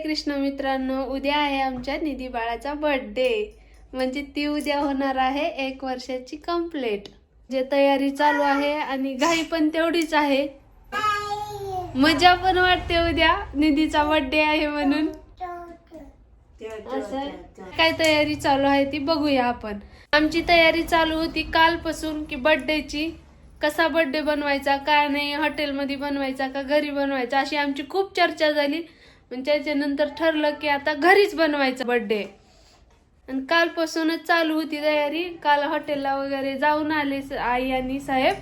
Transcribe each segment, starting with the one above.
कृष्ण मित्रांनो उद्या आहे आमच्या निधी बाळाचा बर्थडे म्हणजे ती उद्या होणार आहे एक वर्षाची कंप्लेट जे तयारी चालू आहे आणि घाई पण तेवढीच आहे. मजा पण वाटते उद्या. निधीचा बर्थडे आहे म्हणून. असं काय तयारी चालू आहे ती बघूया आपण. आमची तयारी चालू होती कालपासून की बर्थडेची कसा बर्थडे बनवायचा काय नाही हॉटेलमध्ये बनवायचा का घरी बनवायचा अशी आमची खूप चर्चा झाली. पण त्याच्यानंतर ठरलं की आता घरीच बनवायचा बर्थडे आणि कालपासूनच चालू होती तयारी. काल हॉटेलला वगैरे जाऊन आले स- आई आणि साहेब.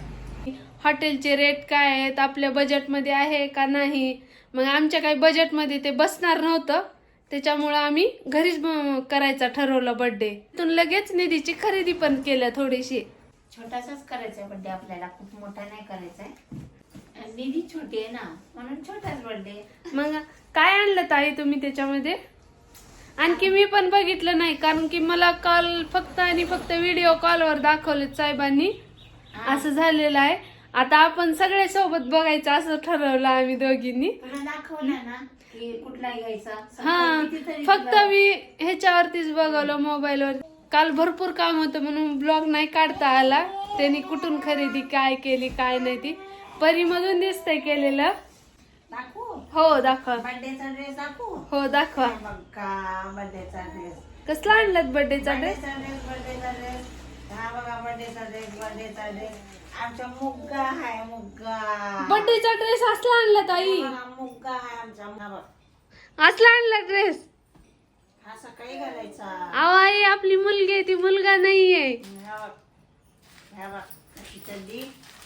हॉटेलचे रेट काय आहेत? आपल्या बजेटमध्ये आहे का नाही? मग आमच्या काही बजेटमध्ये ते बसणार नव्हतं. त्याच्यामुळं आम्ही घरीच ब- करायचा ठरवलं बर्थडे तिथून लगेच निधीची खरेदी पण केलं थोडीशी. छोटासाच करायचा बड्डे बर्थडे आपल्याला. खूप मोठा नाही करायचा आहे. छोटी आहे ना म्हणून छोटाच बर्थडे मग काय आणलं ताई तुम्ही त्याच्यामध्ये? आणखी मी पण बघितलं नाही कारण की मला कॉल फक्त आणि फक्त व्हिडिओ कॉलवर दाखवले साहेबांनी. असं झालेलं आहे. आता आपण सगळे सोबत बघायचं असं ठरवलं आम्ही दोघींनी. दाखवलं ना कुठला घ्यायचा. हा फक्त मी ह्याच्यावरतीच बघवलं मोबाईलवर. काल भरपूर काम होतं म्हणून ब्लॉग नाही काढता आला. त्यांनी कुठून खरेदी काय केली काय नाही ती. परीमधून दिसतंय केलेलं. दाखवू? हो दाखवा. बर्थडेचा ड्रेस दाखवू? हो दाखवा. हे बघ ड्रेस कसला आणलात बर्थडेचा ड्रेस बर्थडेचा ड्रेस बर्थडेचा ड्रेस हा बघा बर्थडेचा ड्रेस बर्थडेचा ड्रेस आमचा मुग्गा आहे मुग्गा. बर्थडेचा ड्रेस असला आणला ताई हा बघा, मुग्गा आहे आमचा हा बघ. असला आणला ड्रेस हा सकाळी घालायचा. अहो आई आपली मुलगी आहे ती मुलगा नाहीये. हा बघ. हा बघ. अशी चड्डी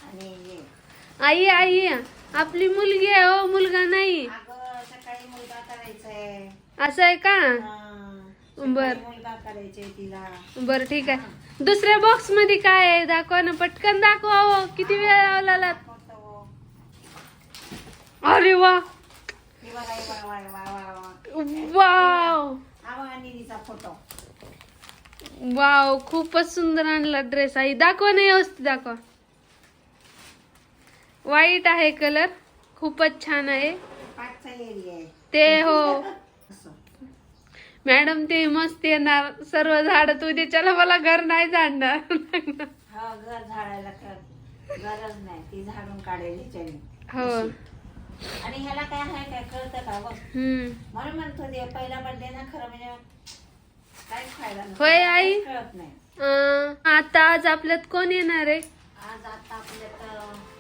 आणि हे. आई आई आपली मुलगी आहे हो मुलगा नाही. अगं सकाळी मुलगा करायचाय. असं आहे का? हा. बर. सकाळी मुलगा करायचंय तिला. बर ठीक आहे. दुसऱ्या बॉक्समध्ये काय आहे? दाखवा ना पटकन दाखवा हो किती वेळ लावला फोटो अरे वा. हे बघा हे बघा बघा. वाव. हा बघा निधीचा फोटो वाव खूपच सुंदर आणला ड्रेस आई दाखवा ना व्यवस्थित दाखवा. व्हाईट आहे कलर खूपच छान आहे. ते हो. मॅडम ते मस्त येणार. सर्व झाड उद्याच्याला मला घर नाही झाडणार. हा घर झाडायला कर गरज नाही. ती झाडून काढेल ह्याच्याने हो. आणि ह्याला काय आहे काय कळतं का बघ? हम्म. म्हणून म्हणतो ते पहिला बर्थडे ना खरं म्हणजे फायदा नसतो. होय, आई? कळत नाही. आता आज आपल्यात कोण येणार आहे? आज आता आपल्यात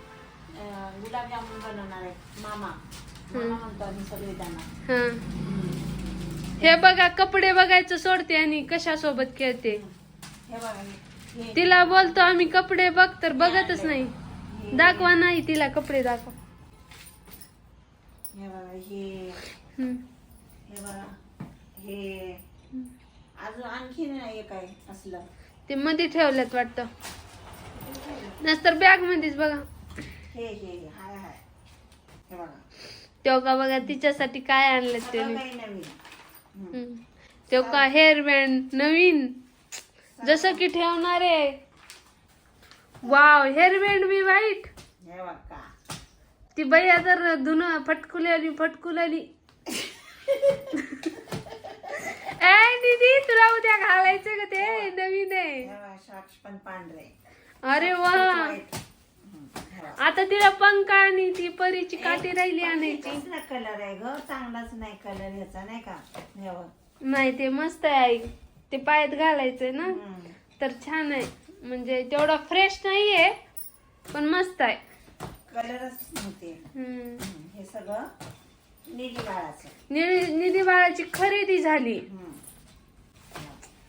गुलाबजामुन बनवणार आहे. मामा. मामा म्हणतो आम्ही सगळे त्यांना. हा हे बघा कपडे बघायचं सोडते आणि कशासोबत खेळते. हे बघा हे- हे तिला बोलतो आम्ही कपडे बघ तर बघतच नाही. दाखवा नाही तिला कपडे दाखवा. हे बघा हे हम्म. हे बघा हे अजून आणखीन एक आहे असलं. ते मध्ये ठेवल्यात वाटतं. नंतर बॅग मध्येच बघा. हे हे हे, तेव्हा का बघा तिच्यासाठी काय आणलं त्याने? नवीन. तेव्हा का हेअर बँड नवीन. जसं की ठेवणार आहे. वाव हेअर बँड बी वाईट. ती बाई तर धुन फटकुली आली फटकुल आली. दीदी तुला उद्या घालायचं का ते? नवीन आहे. हे शॉर्ट्स पण पांढरे. अरे वा White. हम्म, हे बघा. आता तिला पंखा आणि ती परीची काठी राहिली आणायची. कलर आहे ग. चांगलाच नाही कलर ह्याचा नाही का? नाही ते मस्त आहे आई. ते पायात घालायचंय ना? हम्म. तर छान आहे. म्हणजे तेवढा फ्रेश नाहीये पण मस्त आहे. कलरच नव्हते. हम्म. हम्म, हे सगळं निधी बाळाचं. निधी बाळाची खरेदी झाली. हम्म.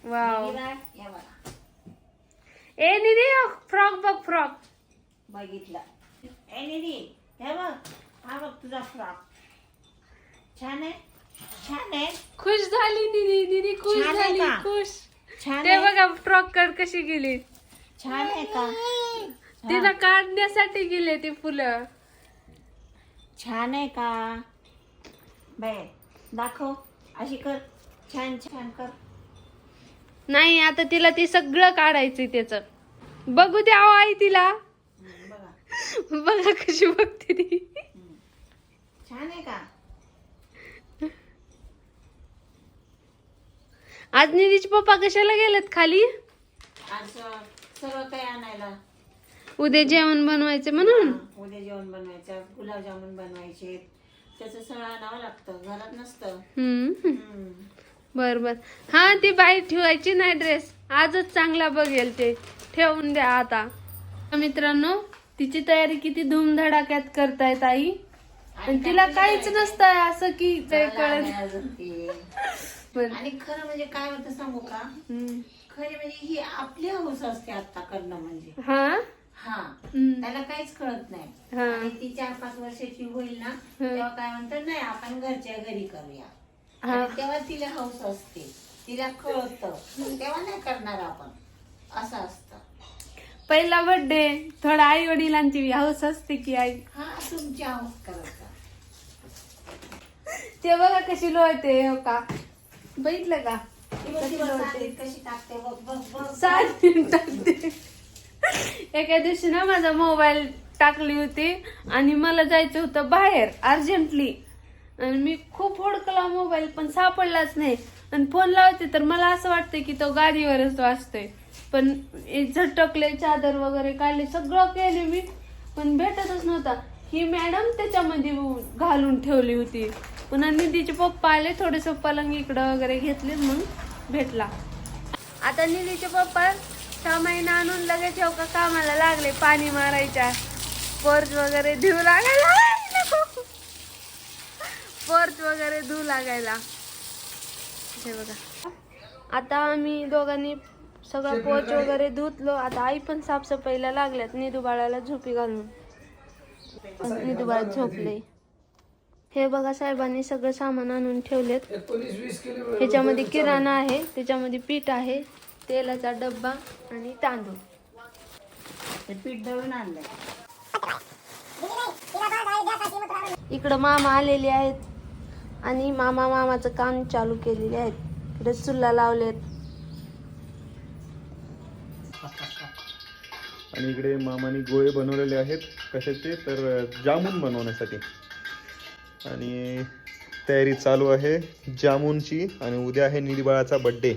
वाव बघा. ए निधी फ्रॉक बघ फ्रॉक. बघितलं. ए निधी हे बघ. हा बघ तुझा फ्रॉक. छान आहे? छान आहे? खुश झाली निधी निधी खुश छान आहे झाली का? खुश. छान ते आहे? बघा फ्रॉक कड कशी गेली छान आहे का? तिला काढण्यासाठी गेले ते फुलं. छान आहे का? बाय दाखव. अशी कर. छान छान कर. नाही आता तिला ते सगळं काढायचंय त्याच. बघू द्या हो आई तिला. बघा कशी बघते ती. छान आहे का? आज निधीचे पप्पा कशाला गेलेत खाली? आज अं, सर्व काही आणायला. उद्या जेवण बनवायचं म्हणून? उद्या जेवण बनवायचं गुलाबजामुन बनवायचे. त्याचं सगळं आणावं लागतं घरात नसतं. हम्म. हम्म. बर बर. हा ती बाई ठेवायची नाही ड्रेस आजच चांगला बघेल ते. ठेवून द्या आता. मित्रांनो तिची तयारी किती धूमधडाक्यात करतायत आई आणि तिला काहीच नसतं असं की ते कळत. आणि खरं म्हणजे काय होतं सांगू का? हम्म. खरी म्हणजे ही आपली हौस असते आता करणं म्हणजे. हा? हा. हम्म. त्याला काहीच कळत नाही. हा. आणि ती चार पाच वर्षाची होईल ना तेव्हा काय म्हणतात नाही आपण घरच्या घरी करूया. हा. आणि तेव्हा तिला हौस असते. तिला कळत. तेव्हा नाही करणार आपण. असं असतं. पहिला बर्थडे थोडा आई वडिलांची हौस असते की आई. हा तुमची हौस करायचा. ते बघा कशी लोळते हो का? बघितलं का? कशी टाकते बघ बघ बघ. साडी टाकते. एका दिवशी ना माझा मोबाईल टाकली होती आणि मला जायचं होतं बाहेर अर्जंटली. आणि मी खूप हुडकला मोबाईल पण सापडलाच नाही. आणि फोन लावते तर मला असं वाटतं की तो गाडीवरच वाचतोय. पण झटकले चादर वगैरे काढले सगळं केले मी पण भेटतच नव्हता. ही मॅडम त्याच्यामध्ये घालून ठेवली होती. पुन्हा निधीचे पप्पा आले थोडेस पलंग इकडं वगैरे घेतले मग भेटला. आता निधीचे पप्पा सहा महिना आणून लगेच हो का कामाला लागले पाणी मारायच्या. पोर्च वगैरे धुऊ लागायला. पोर्च वगैरे धुऊ लागायला. हे बघा. आता आम्ही दोघांनी सगळं पोर्च वगैरे धुतलो. आता आई पण साफसफाईला लागल्यात. निधू बाळाला झोपी घालून. निधू बाळ झोपले. हे बघा साहेबांनी सगळं सामान आणून ठेवलेत. ह्याच्यामध्ये किराणा आहे. त्याच्यामध्ये पीठ आहे. तेलाचा डब्बा आणि तांदूळ. पीठ दळून आणलंय. इकडं मामा आलेले आहेत. आणि मामा मामाचं काम चालू केलेले आहेत. इकडे चुल्ला लावलेत. आणि इकडे मामाने गोळे बनवलेले आहेत. कशाचे तर जामून बनवण्यासाठी. आणि तयारी चालू आहे जामूनची. आणि उद्या आहे निधीबाळाचा बड्डे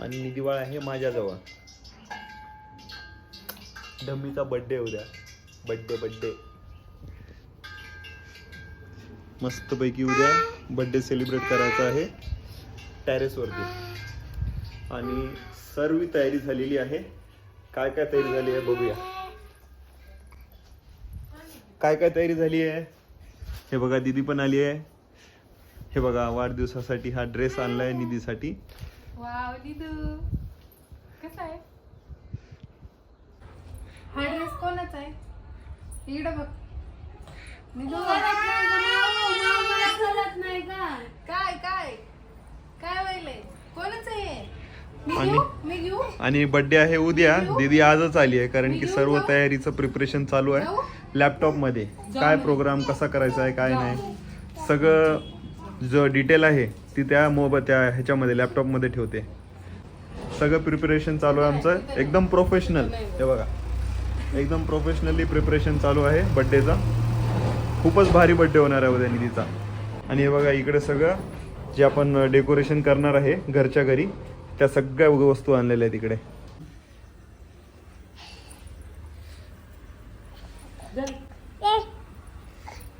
आणि निधीबाळ आहे माझ्याजवळ. धम्मीचा बड्डे उद्या. बड्डे बड्डे मस्तपैकी उद्या बड्डे सेलिब्रेट करायचा आहे टॅरेसवरती आणि सर्व तयारी झालेली आहे. काय काय तयारी झाली आहे बघूया. काय काय तयारी झाली आहे? हे बघा दीदी पण आली आहे. हे बघा वाढदिवसासाठी हा ड्रेस आणलाय निधीसाठी. वाव निधू. कसा आहे? हा ड्रेस कोणाचा आहे? इकडं बघ. निधू. नाही का काय काय? काय व्हायलंय कोणाच आहे आणि- आणि बड्डे आहे उद्या. दीदी आजच आली आहे कारण की सर्व तयारीचं प्रिपरेशन चालू आहे. लॅपटॉपमध्ये. काय प्रोग्राम कसा करायचा आहे काय नाही. सगळं जो डिटेल आहे ती त्या मोबाईल त्या ह्याच्यामध्ये लॅपटॉपमध्ये ठेवते. सगळं प्रिपरेशन चालू आहे आमचं. एकदम प्रोफेशनल हे बघा. एकदम प्रोफेशनली प्रिपरेशन चालू आहे बड्डेचा खूपच भारी बड्डे होणार आहे उद्या निधीचा. आणि हे बघा इकडे सगळं जे आपण डेकोरेशन करणार आहे घरच्या घरी त्या सगळ्या वस्तू आणलेल्या आहेत इकडे.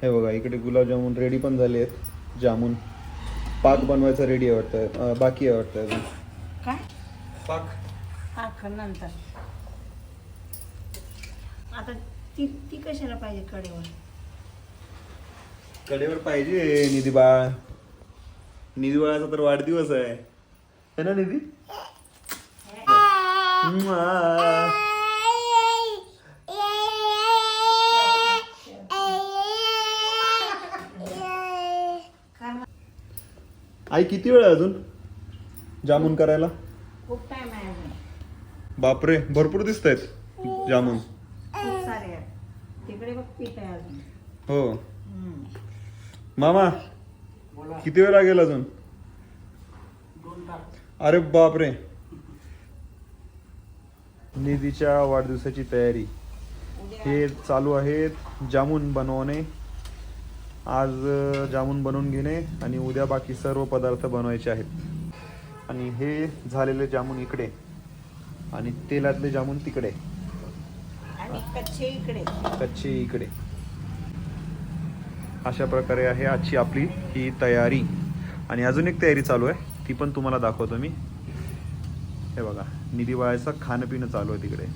हे बघा इकडे गुलाबजामुन रेडी पण झाले आहेत. जामून. पाक बनवायचा रेडी आहे वाटतं. बाकी आहे वाटतं अजून. काय? पाक. हा खरं नंतर. आता ती ती कशाला पाहिजे कडेवर कडेवर पाहिजे निधी बाळ. निधी बाळाचा तर वाढदिवस आहे. है ना निधी. आई किती वेळ आहे अजून जामून करायला? खूप टाइम आहे अजून. बापरे भरपूर दिसत आहेत जामून. खूप सारे आहेत. तिकडे बघ पीठ आहे अजून. हो. हम्म. मामा किती वेळ लागेल अजून? अरे बापरे. निधीच्या वाढदिवसाची तयारी. हे चालू आहेत जामून बनवणे. आज जामून बनवून घेणे आणि उद्या बाकी सर्व पदार्थ बनवायचे आहेत. आणि हे झालेले जामून इकडे. आणि तेलातले जामून तिकडे. कच्चे इकडे. कच्चे इकडे. अशा प्रकारे आहे आजची आपली ही तयारी. आणि अजून एक तयारी चालू आहे. ती पण तुम्हाला दाखवतो मी. हे बघा निधी बाळाचं खाणं पिणं चालू आहे तिकडे.